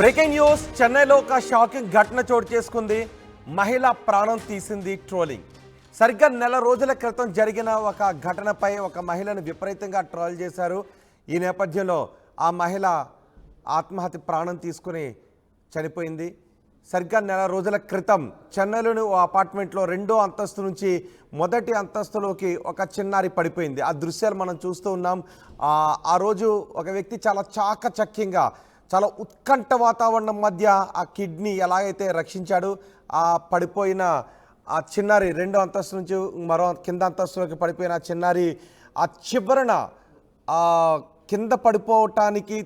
Breaking news చెన్నైలో ఒక shocking ఘటన చోటు చేసుకుంది. మహిళ ప్రాణం తీసింది ట్రోలింగ్. సరిగ్గా నెల రోజుల క్రితం జరిగిన ఒక ఘటనపై ఒక మహిళను విపరీతంగా ట్రోల్ చేశారు. ఈ నేపథ్యంలో ఆ మహిళ ఆత్మహత్య ప్రాణం తీసుకుని చనిపోయింది. సరిగ్గా నెల రోజుల క్రితం చెన్నైలోని ఓ అపార్ట్మెంట్లో రెండో అంతస్తు నుంచి మొదటి అంతస్తులోకి ఒక చిన్నారి పడిపోయింది. ఆ దృశ్యాలు మనం చూస్తూ ఉన్నాం. ఆ ఆ రోజు ఒక వ్యక్తి చాలా చాకచక్యంగా చాలా ఉత్కంఠ వాతావరణం మధ్య ఆ కిడ్నీ ఎలాగైతే రక్షించాడు ఆ పడిపోయిన ఆ చిన్నారి రెండో అంతస్తు నుంచి మరో కింద అంతస్తులోకి పడిపోయిన ఆ చిన్నారి ఆ చివరన కింద పడిపోవటానికి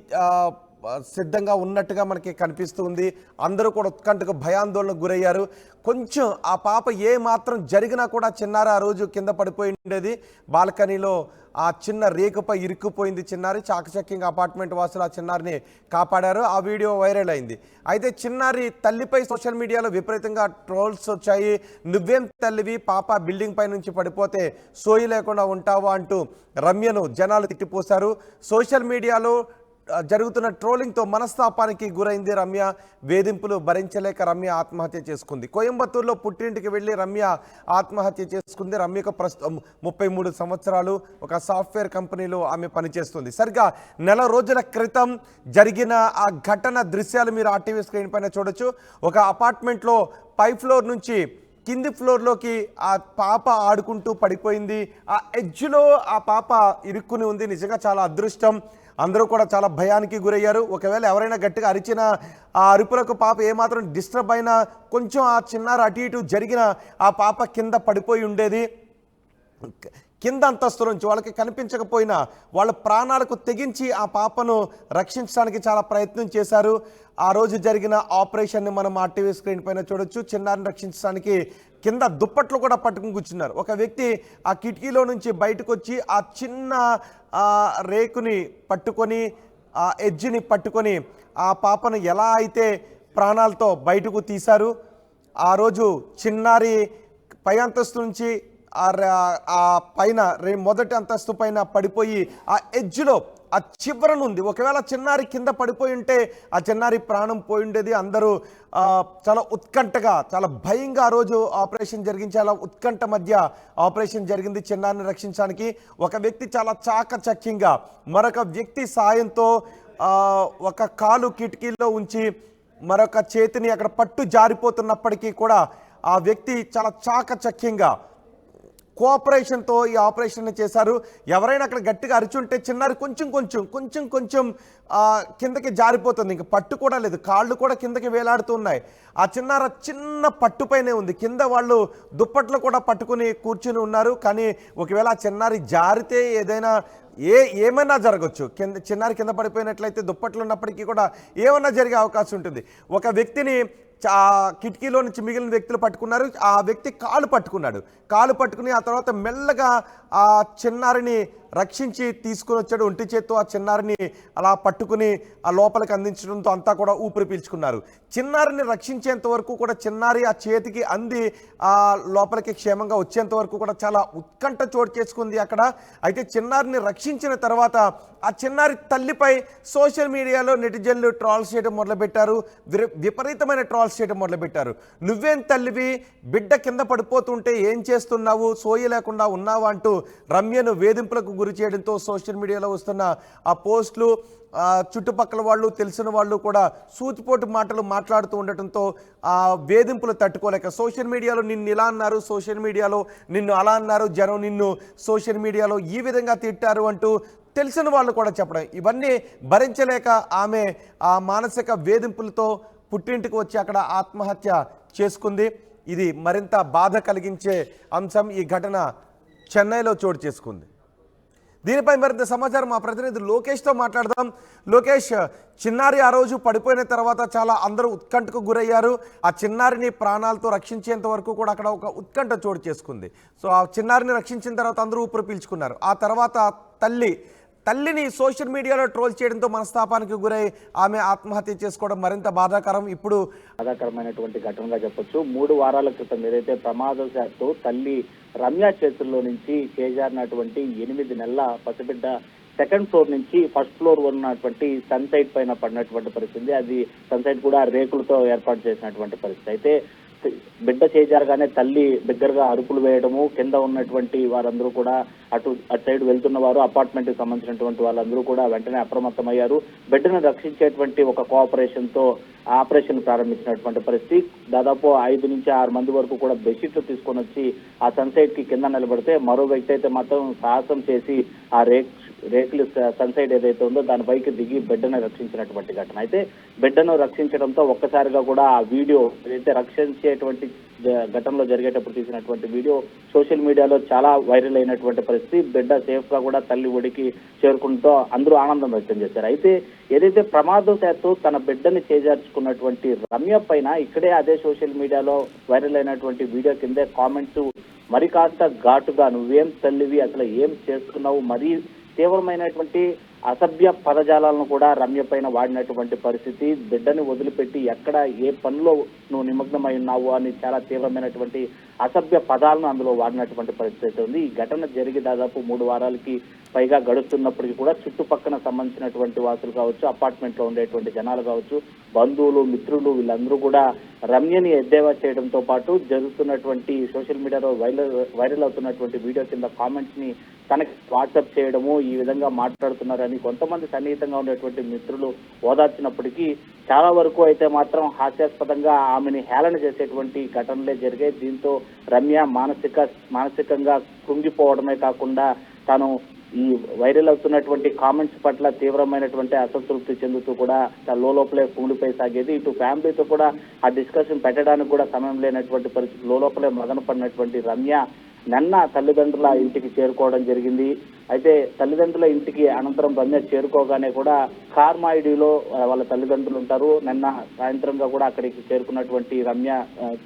సిద్ధంగా ఉన్నట్టుగా మనకి కనిపిస్తుంది. అందరూ కూడా ఉత్కంఠకు భయాందోళనకు గురయ్యారు. కొంచెం ఆ పాప ఏ మాత్రం జరిగినా కూడా చిన్నారి ఆ రోజు కింద పడిపోయి ఉండేది. బాల్కనీలో ఆ చిన్న రేకుపై ఇరుక్కుపోయింది చిన్నారి. చాకచక్యంగా అపార్ట్మెంట్ వాసులు ఆ చిన్నారిని కాపాడారు. ఆ వీడియో వైరల్ అయింది. అయితే చిన్నారి తల్లిపై సోషల్ మీడియాలో విపరీతంగా ట్రోల్స్ వచ్చాయి. నువ్వేం తల్లివి? పాప బిల్డింగ్ పై నుంచి పడిపోతే సోయి లేకుండా ఉంటావా? అంటూ రమ్యను జనాలు తిట్టిపోశారు. సోషల్ మీడియాలో జరుగుతున్న ట్రోలింగ్తో మనస్తాపానికి గురైంది రమ్య. వేధింపులు భరించలేక రమ్య ఆత్మహత్య చేసుకుంది. కోయంబత్తూరులో పుట్టింటికి వెళ్ళి రమ్య ఆత్మహత్య చేసుకుంది. రమ్యకు ప్రస్తుతం ముప్పై మూడు సంవత్సరాలు. ఒక సాఫ్ట్వేర్ కంపెనీలో ఆమె పనిచేస్తుంది. సరిగ్గా నెల రోజుల క్రితం జరిగిన ఆ ఘటన దృశ్యాలు మీరు ఆర్టీవీ స్క్రీన్ పైన చూడొచ్చు. ఒక అపార్ట్మెంట్లో పై ఫ్లోర్ నుంచి కింది ఫ్లోర్లోకి ఆ పాప ఆడుకుంటూ పడిపోయింది. ఆ ఎడ్జ్లో ఆ పాప ఇరుక్కుని ఉంది. నిజంగా చాలా అదృష్టం. అందరూ కూడా చాలా భయానికి గురయ్యారు. ఒకవేళ ఎవరైనా గట్టిగా అరిచిన ఆ అరుపులకు పాప ఏమాత్రం డిస్టర్బ్ అయినా కొంచెం ఆ చిన్నారి అటు ఇటు జరిగిన ఆ పాప కింద పడిపోయి ఉండేది. కింద అంతస్తు నుంచి వాళ్ళకి కనిపించకపోయినా వాళ్ళ ప్రాణాలకు తెగించి ఆ పాపను రక్షించడానికి చాలా ప్రయత్నం చేశారు. ఆ రోజు జరిగిన ఆపరేషన్ని మనం ఆర్టీవీ స్క్రీన్ పైన చూడొచ్చు. చిన్నారిని రక్షించడానికి కింద దుప్పట్లు కూడా పట్టుకుని కూర్చున్నారు. ఒక వ్యక్తి ఆ కిటికీలో నుంచి బయటకు వచ్చి ఆ చిన్న రేకుని పట్టుకొని ఆ ఎడ్జ్ని పట్టుకొని ఆ పాపను ఎలా అయితే ప్రాణాలతో బయటకు తీశారు ఆ రోజు చిన్నారి పై అంతస్తు నుంచి ఆ ఆ పైన రే మొదటి అంతస్తు పైన పడిపోయి ఆ ఎడ్జ్లో ఆ చివరనుంది ఒకవేళ చిన్నారి కింద పడిపోయి ఉంటే ఆ చిన్నారి ప్రాణం పోయి ఉండేది. అందరూ చాలా ఉత్కంఠగా చాలా భయంగా ఆ రోజు ఆపరేషన్ జరిగించి అలా ఉత్కంఠ మధ్య ఆపరేషన్ జరిగింది చిన్నారిని రక్షించడానికి. ఒక వ్యక్తి చాలా చాకచక్యంగా మరొక వ్యక్తి సాయంతో ఒక కాలు కిటికీలో ఉంచి మరొక చేతిని అక్కడ పట్టు జారిపోతున్నప్పటికీ కూడా ఆ వ్యక్తి చాలా చాకచక్యంగా కోఆపరేషన్తో ఈ ఆపరేషన్ చేశారు. ఎవరైనా అక్కడ గట్టిగా అరిచుంటే చిన్నారి కొంచెం కొంచెం కొంచెం కొంచెం కిందకి జారిపోతుంది. ఇంకా పట్టు కూడా లేదు. కాళ్ళు కూడా కిందకి వేలాడుతూ ఉన్నాయి ఆ చిన్నార చిన్న పట్టుపైనే ఉంది. కింద వాళ్ళు దుప్పట్లు కూడా పట్టుకుని కూర్చుని ఉన్నారు. కానీ ఒకవేళ ఆ చిన్నారి జారితే ఏదైనా ఏ ఏమైనా జరగచ్చు. కింద చిన్నారి కింద పడిపోయినట్లయితే దుప్పట్లు ఉన్నప్పటికీ కూడా ఏమైనా జరిగే అవకాశం ఉంటుంది. ఒక వ్యక్తిని చా- కిటికీలో నుంచి మిగిలిన వ్యక్తులు పట్టుకున్నారు. ఆ వ్యక్తి కాలు పట్టుకున్నాడు. కాలు పట్టుకుని ఆ తర్వాత మెల్లగా ఆ చిన్నారిని రక్షించి తీసుకుని వచ్చాడు. ఒంటి చేత్తో ఆ చిన్నారిని అలా పట్టుకుని ఆ లోపలికి అందించడంతో అంతా కూడా ఊపిరి పీల్చుకున్నారు. చిన్నారిని రక్షించేంత వరకు కూడా చిన్నారి ఆ చేతికి అంది ఆ లోపలికి క్షేమంగా వచ్చేంత వరకు కూడా చాలా ఉత్కంఠ చోటు చేసుకుంది అక్కడ. అయితే చిన్నారిని రక్షించిన తర్వాత ఆ చిన్నారి తల్లిపై సోషల్ మీడియాలో నెటిజన్లు ట్రాల్స్ చేయడం మొదలుపెట్టారు. విపరీతమైన ట్రాల్స్ చేయడం మొదలుపెట్టారు. నువ్వేం తల్లివి? బిడ్డ కింద పడిపోతుంటే ఏం చేస్తున్నావు? సోయ లేకుండా ఉన్నావా? అంటూ రమ్యను వేధింపులకు గురి చేయడంతో సోషల్ మీడియాలో వస్తున్న ఆ పోస్టులు చుట్టుపక్కల వాళ్ళు తెలిసిన వాళ్ళు కూడా సూచిపోటు మాటలు మాట్లాడుతూ ఉండటంతో ఆ వేధింపులు తట్టుకోలేక సోషల్ మీడియాలో నిన్ను ఇలా అన్నారు సోషల్ మీడియాలో నిన్ను అలా అన్నారు జనం నిన్ను సోషల్ మీడియాలో ఈ విధంగా తిట్టారు అంటూ తెలిసిన వాళ్ళు కూడా చెప్పడం. ఇవన్నీ భరించలేక ఆమె ఆ మానసిక వేధింపులతో పుట్టింటికి వచ్చి అక్కడ ఆత్మహత్య చేసుకుంది. ఇది మరింత బాధ కలిగించే అంశం. ఈ ఘటన చెన్నైలో చోటు చేసుకుంది. దీనిపై మరింత సమాచారం మా ప్రతినిధి లోకేష్తో మాట్లాడదాం. లోకేష్ చిన్నారి ఆ రోజు పడిపోయిన తర్వాత చాలా అందరూ ఉత్కంఠకు గురయ్యారు. ఆ చిన్నారిని ప్రాణాలతో రక్షించేంత వరకు కూడా అక్కడ ఒక ఉత్కంఠ చోటు చేసుకుంది. సో ఆ చిన్నారిని రక్షించిన తర్వాత అందరూ ఊపిరి పీల్చుకున్నారు. ఆ తర్వాత తల్లి తల్లిని సోషల్ మీడియాలో ట్రోల్ చేయడంతో మనస్తాపానికి గురై ఆమె ఆత్మహత్య చేసుకోవడం మరింత బాధాకరం. ఇప్పుడు బాధాకరమైనటువంటి ఘటనగా చెప్పొచ్చు. మూడు వారాల క్రితం ఏదైతే ప్రమాదశాత్తు తల్లి రమ్య చేతుల్లో నుంచి చేజారినటువంటి ఎనిమిది నెలల పసిబిడ్డ సెకండ్ ఫ్లోర్ నుంచి ఫస్ట్ ఫ్లోర్ ఉన్నటువంటి సన్సైట్ పైన పడినటువంటి పరిస్థితి. అది సన్సైట్ కూడా రేకులతో ఏర్పాటు చేసినటువంటి పరిస్థితి. అయితే బిడ్డ చేజారగానే తల్లి దగ్గరగా అరుపులు వేయడము కింద ఉన్నటువంటి వారందరూ కూడా అటు అటు సైడ్ వెళ్తున్న వారు అపార్ట్మెంట్కి సంబంధించినటువంటి వాళ్ళందరూ కూడా వెంటనే అప్రమత్తమయ్యారు. బిడ్డను రక్షించేటువంటి ఒక కోఆపరేషన్తో ఆపరేషన్ ప్రారంభించినటువంటి పరిస్థితి. దాదాపు ఐదు నుంచి ఆరు మంది వరకు కూడా బెడ్షీట్లు తీసుకొని వచ్చి ఆ సన్సైట్కి కింద నిలబడితే మరో వ్యక్తి అయితే మాత్రం సాహసం చేసి ఆ రేక్ రేకులు సన్సైడ్ ఏదైతే ఉందో దానిపైకి దిగి బిడ్డను రక్షించినటువంటి ఘటన. అయితే బిడ్డను రక్షించడంతో ఒక్కసారిగా కూడా ఆ వీడియో ఏదైతే రక్షించేటువంటి ఘటనలో జరిగేటప్పుడు తీసినటువంటి వీడియో సోషల్ మీడియాలో చాలా వైరల్ అయినటువంటి పరిస్థితి. బిడ్డ సేఫ్గా కూడా తల్లి ఒడికి చేరుకుంటూ అందరూ ఆనందం వ్యక్తం చేశారు. అయితే ఏదైతే ప్రమాదశాత్తు తన బిడ్డని చేజార్చుకున్నటువంటి రమ్య పైన ఇక్కడే అదే సోషల్ మీడియాలో వైరల్ అయినటువంటి వీడియో కిందే కామెంట్స్ మరి కాస్త ఘాటుగా నువ్వేం తల్లివి అసలు ఏం చేస్తున్నావు? మరీ తీవ్రమైనటువంటి అసభ్య పదజాలాలను కూడా రమ్య పైన వాడినటువంటి పరిస్థితి. బిడ్డని వదిలిపెట్టి ఎక్కడ ఏ పనిలో నువ్వు నిమగ్నమై ఉన్నావు అని చాలా తీవ్రమైనటువంటి అసభ్య పదాలను అందులో వాడినటువంటి పరిస్థితి ఉంది. ఈ ఘటన జరిగి దాదాపు మూడు వారాలకి పైగా గడుస్తున్నప్పటికీ కూడా చుట్టుపక్కన సంబంధించినటువంటి వాసులు కావచ్చు అపార్ట్మెంట్లో ఉండేటువంటి జనాలు కావచ్చు బంధువులు మిత్రులు వీళ్ళందరూ కూడా రమ్యని ఎద్దేవా చేయడంతో పాటు జరుగుతున్నటువంటి సోషల్ మీడియాలో వైరల్ వైరల్ అవుతున్నటువంటి వీడియో కింద కామెంట్స్ని తనకి వాట్సాప్ చేయడము ఈ విధంగా మాట్లాడుతున్నారని కొంతమంది సన్నిహితంగా ఉండేటువంటి మిత్రులు ఓదార్చినప్పటికీ చాలా వరకు అయితే మాత్రం హాస్యాస్పదంగా ఆమెని హేళన చేసేటువంటి ఘటనలే జరిగాయి. దీంతో రమ్య మానసిక మానసికంగా కృంగిపోవడమే కాకుండా తాను ఈ వైరల్ అవుతున్నటువంటి కామెంట్స్ పట్ల తీవ్రమైనటువంటి అసంతృప్తి చెందుతూ కూడా తన లోపలే కుంగిపోయి సాగేది. ఇటు ఫ్యామిలీతో కూడా ఆ డిస్కషన్ పెట్టడానికి కూడా సమయం లేనటువంటి పరిస్థితి లోపలే మదన పడినటువంటి రమ్య నిన్న తల్లిదండ్రుల ఇంటికి చేరుకోవడం జరిగింది. అయితే తల్లిదండ్రుల ఇంటికి అనంతరం రమ్య చేరుకోగానే కూడా కార్మాయిడిలో వాళ్ళ తల్లిదండ్రులు ఉంటారు. నిన్న సాయంత్రంగా కూడా అక్కడికి చేరుకున్నటువంటి రమ్య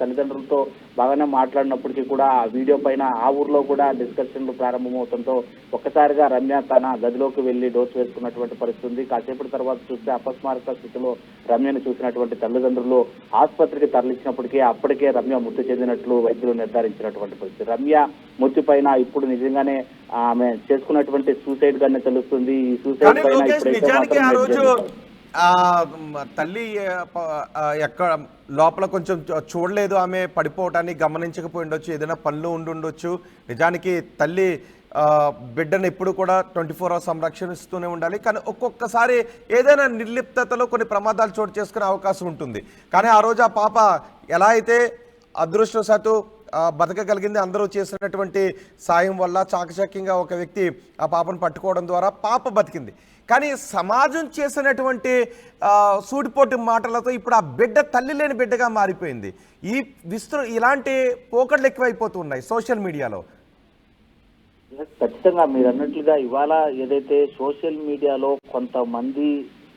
తల్లిదండ్రులతో బాగానే మాట్లాడినప్పటికీ కూడా ఆ వీడియో పైన ఆ ఊర్లో కూడా డిస్కషన్లు ప్రారంభమవుతుండటంతో ఒక్కసారిగా రమ్య తన గదిలోకి వెళ్ళి డోస్ వేసుకున్నటువంటి పరిస్థితి ఉంది. కాసేపటి తర్వాత చూస్తే అపస్మారక స్థితిలో రమ్యను చూసినటువంటి తల్లిదండ్రులు ఆసుపత్రికి తరలించినప్పటికీ అప్పటికే రమ్య మృతి చెందినట్లు వైద్యులు నిర్ధారించినటువంటి పరిస్థితి. రమ్య మృతి పైన ఇప్పుడు నిజంగానే ఆమె చేసుకున్నటువంటి సూసైడ్ గానే తెలుస్తుంది. ఈ సూసైడ్ పైన నిజానికి ఆ రోజు తల్లి ఎక్కడ లోపల కొంచెం చూడలేదు ఆమె పడిపోవటాన్ని గమనించకపోయి ఉండొచ్చు ఏదైనా పనులు ఉండి ఉండొచ్చు నిజానికి తల్లి ఆ, బిడ్డను ఎప్పుడు కూడా ట్వంటీ ఫోర్ అవర్స్ సంరక్షణిస్తూనే ఉండాలి. కానీ ఒక్కొక్కసారి ఏదైనా నిర్లిప్తతలో కొన్ని ప్రమాదాలు చోటు చేసుకునే అవకాశం ఉంటుంది. కానీ ఆ రోజు ఆ పాప ఎలా అయితే అదృష్టవశాత్తు బతకగలిగింది అందరూ చేసినటువంటి సాయం వల్ల చాకచక్యంగా ఒక వ్యక్తి ఆ పాపను పట్టుకోవడం ద్వారా పాప బతికింది. కానీ సమాజం చేసినటువంటి సూటిపోటు మాటలతో ఇప్పుడు ఆ బిడ్డ తల్లి లేని బిడ్డగా మారిపోయింది. ఈ విస్తృ ఇలాంటి పోకడ్లు ఎక్కువైపోతున్నాయి సోషల్ మీడియాలో. ఖచ్చితంగా మీరు అన్నట్లుగా ఇవాళ ఏదైతే సోషల్ మీడియాలో కొంతమంది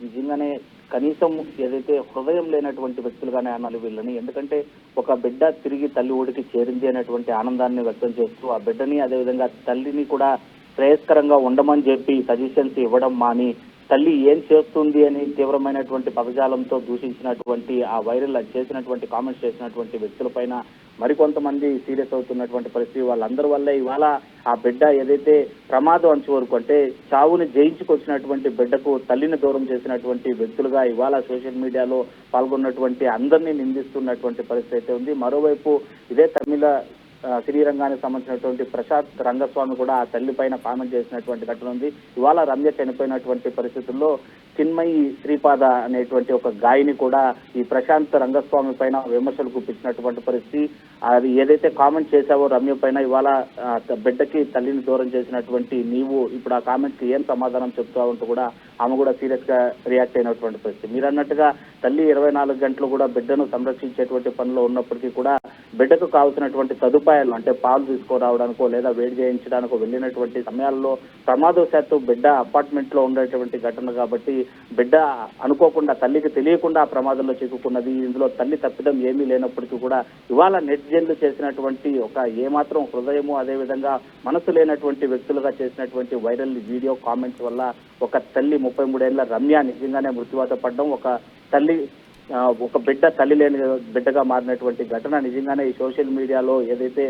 నిజంగానే కనీసం ఏదైతే హృదయం లేనటువంటి వ్యక్తులుగానే అనాలి వీళ్ళని. ఎందుకంటే ఒక బిడ్డ తిరిగి తల్లి ఊడికి చేరింది అనేటువంటి ఆనందాన్ని వ్యక్తం చేస్తూ ఆ బిడ్డని అదేవిధంగా తల్లిని కూడా శ్రేయస్కరంగా ఉండమని చెప్పి సజెషన్స్ ఇవ్వడం మాని తల్లి ఏం చేస్తుంది అని తీవ్రమైనటువంటి పదజాలంతో దూషించినటువంటి ఆ వైరల్ చేసినటువంటి కామెంట్స్ చేసినటువంటి వ్యక్తులపైన మరికొంతమంది సీరియస్ అవుతున్నటువంటి పరిస్థితి వాళ్ళందరి వల్ల ఇవాళ ఆ బిడ్డ ఏదైతే ప్రమాదం అంచు వరకు అంటే చావుని జయించుకొచ్చినటువంటి బిడ్డకు తల్లిని దూరం చేసినటువంటి వ్యక్తులుగా ఇవాళ సోషల్ మీడియాలో పాల్గొన్నటువంటి అందరినీ నిందిస్తున్నటువంటి పరిస్థితి అయితే ఉంది. మరోవైపు ఇదే తమిళ శ్రీరంగానికి సంబంధించినటువంటి ప్రశాంత్ రంగస్వామి కూడా ఆ తల్లి పైన కామెంట్ చేసినటువంటి ఘటన ఉంది. ఇవాళ రమ్య చనిపోయినటువంటి పరిస్థితుల్లో చిన్మయి శ్రీపాద అనేటువంటి ఒక గాయని కూడా ఈ ప్రశాంత్ రంగస్వామి పైన విమర్శలు గుప్పించినటువంటి పరిస్థితి. అది ఏదైతే కామెంట్ చేశావో రమ్య పైన ఇవాళ బిడ్డకి తల్లిని దూరం చేసినటువంటి నీవు ఇప్పుడు ఆ కామెంట్కి ఏం సమాధానం చెప్తావు అంటూ కూడా ఆమె కూడా సీరియస్గా రియాక్ట్ అయినటువంటి పరిస్థితి. మీరు అన్నట్టుగా తల్లి ఇరవై నాలుగు గంటలు కూడా బిడ్డను సంరక్షించేటువంటి పనిలో ఉన్నప్పటికీ కూడా బిడ్డకు కావాల్సినటువంటి సదుపాయాలు అంటే పాలు తీసుకురావడానికో లేదా వేడి చేయించడానికో వెళ్ళినటువంటి సమయాల్లో ప్రమాదవశాత్తు బిడ్డ అపార్ట్మెంట్లో ఉండేటువంటి ఘటన కాబట్టి బిడ్డ అనుకోకుండా తల్లికి తెలియకుండా ప్రమాదంలో చిక్కుకున్నది ఇందులో తల్లి తప్పిదం ఏమీ లేనప్పటికీ కూడా ఇవాళ నెట్జన్లు చేసినటువంటి ఒక ఏమాత్రం హృదయము అదేవిధంగా మనసు లేనటువంటి వ్యక్తులుగా చేసినటువంటి వైరల్ వీడియో కామెంట్స్ వల్ల ఒక తల్లి ముప్పై మూడేళ్ళ రమ్య నిజంగానే మృత్యువాత పడడం ఒక తల్లి ఒక బిడ్డ తల్లి లేని బిడ్డగా మారినటువంటి ఘటన నిజంగానే ఈ సోషల్ మీడియాలో ఏదైతే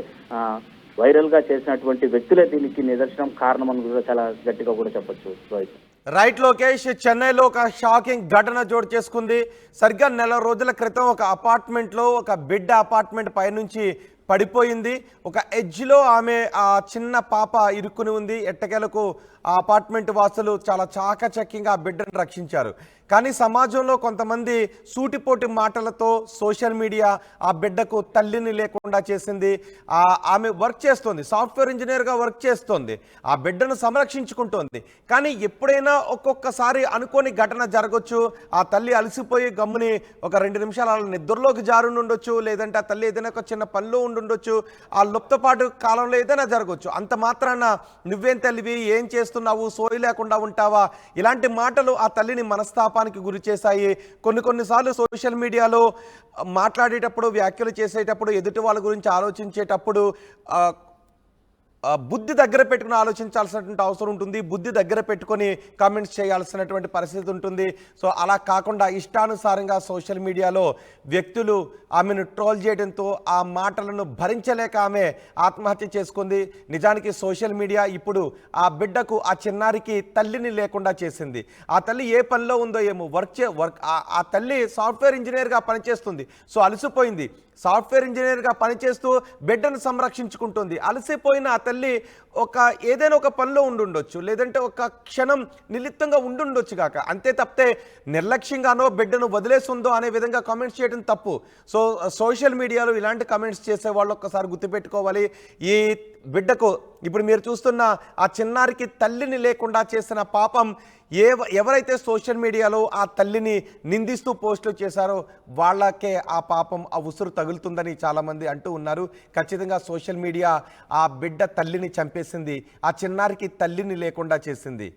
వైరల్గా చేసినటువంటి వ్యక్తులే దీనికి నిదర్శనం కారణం అని కూడా చాలా గట్టిగా కూడా చెప్పొచ్చు. రోహిత్ రైట్ లోకేష్ చెన్నైలో ఒక షాకింగ్ ఘటన చోటు చేసుకుంది. సరిగ్గా నెల రోజుల క్రితం ఒక అపార్ట్మెంట్లో ఒక బిడ్డ అపార్ట్మెంట్ పైనుంచి పడిపోయింది. ఒక ఎడ్జ్లో ఆమె ఆ చిన్న పాప ఇరుక్కుని ఉంది. ఎట్టకేలకు ఆ అపార్ట్మెంట్ వాసులు చాలా చాకచక్యంగా ఆ బిడ్డను రక్షించారు. కానీ సమాజంలో కొంతమంది సూటిపోటి మాటలతో సోషల్ మీడియా ఆ బిడ్డకు తల్లిని లేకుండా చేసింది. ఆ ఆమె వర్క్ చేస్తోంది సాఫ్ట్వేర్ ఇంజనీర్గా వర్క్ చేస్తోంది. ఆ బిడ్డను సంరక్షించుకుంటోంది. కానీ ఎప్పుడైనా ఒక్కొక్కసారి అనుకోని ఘటన జరగచ్చు. ఆ తల్లి అలసిపోయి గమ్ముని ఒక రెండు నిమిషాలు అలా నిద్రలోకి జారుండొచ్చు లేదంటే ఆ తల్లి ఏదైనా ఒక చిన్న పనిలో ఉండుండొచ్చు. ఆ లుప్తపాటు కాలంలో ఏదైనా జరగచ్చు. అంత మాత్రాన నువ్వేం తల్లివి? ఏం చేస్తున్నావు సోయి లేకుండా ఉంటావా? ఇలాంటి మాటలు ఆ తల్లిని మనస్తాపానికి గురి చేశాయి. కొన్ని కొన్నిసార్లు సోషల్ మీడియాలో మాట్లాడేటప్పుడు వ్యాఖ్యలు చేసేటప్పుడు ఎదుటి వాళ్ళ గురించి ఆలోచించేటప్పుడు బుద్ధి దగ్గర పెట్టుకుని ఆలోచించాల్సినటువంటి అవసరం ఉంటుంది. బుద్ధి దగ్గర పెట్టుకొని కామెంట్స్ చేయాల్సినటువంటి పరిస్థితి ఉంటుంది. సో అలా కాకుండా ఇష్టానుసారంగా సోషల్ మీడియాలో వ్యక్తులు ఆమెను ట్రోల్ చేయడంతో ఆ మాటలను భరించలేక ఆమె ఆత్మహత్య చేసుకుంది. నిజానికి సోషల్ మీడియా ఇప్పుడు ఆ బిడ్డకు ఆ చిన్నారికి తల్లిని లేకుండా చేసింది. ఆ తల్లి ఏ పనిలో ఉందో ఏమో వర్క్ చే వర్క్ ఆ- ఆ తల్లి సాఫ్ట్వేర్ ఇంజనీర్గా పనిచేస్తుంది. సో అలసిపోయింది. సాఫ్ట్వేర్ ఇంజనీర్గా పనిచేస్తూ బిడ్డను సంరక్షించుకుంటుంది. అలసిపోయిన ఆ తల్లి ఒక ఏదైనా ఒక పనిలో ఉండుండొచ్చు లేదంటే ఒక క్షణం నిలిత్తంగా ఉండుండొచ్చు కాక అంతే తప్పితే నిర్లక్ష్యంగానో బిడ్డను వదిలేస్తుందో అనే విధంగా కామెంట్స్ చేయడం తప్పు. సో సోషల్ మీడియాలో ఇలాంటి కామెంట్స్ చేసే వాళ్ళు ఒక్కసారి గుర్తుపెట్టుకోవాలి. ఈ బిడ్డకు ఇప్పుడు మీరు చూస్తున్న ఆ చిన్నారికి తల్లిని లేకుండా చేసిన పాపం ఏ ఎవరైతే సోషల్ మీడియాలో ఆ తల్లిని నిందిస్తూ పోస్టులు చేశారో వాళ్ళకే ఆ పాపం ఆ ఉసురు తగులుతుందని చాలామంది అంటూ ఉన్నారు. ఖచ్చితంగా సోషల్ మీడియా ఆ బిడ్డ తల్లిని చంపేసింది ఆ చిన్నారికి తల్లిని లేకుండా చేసింది.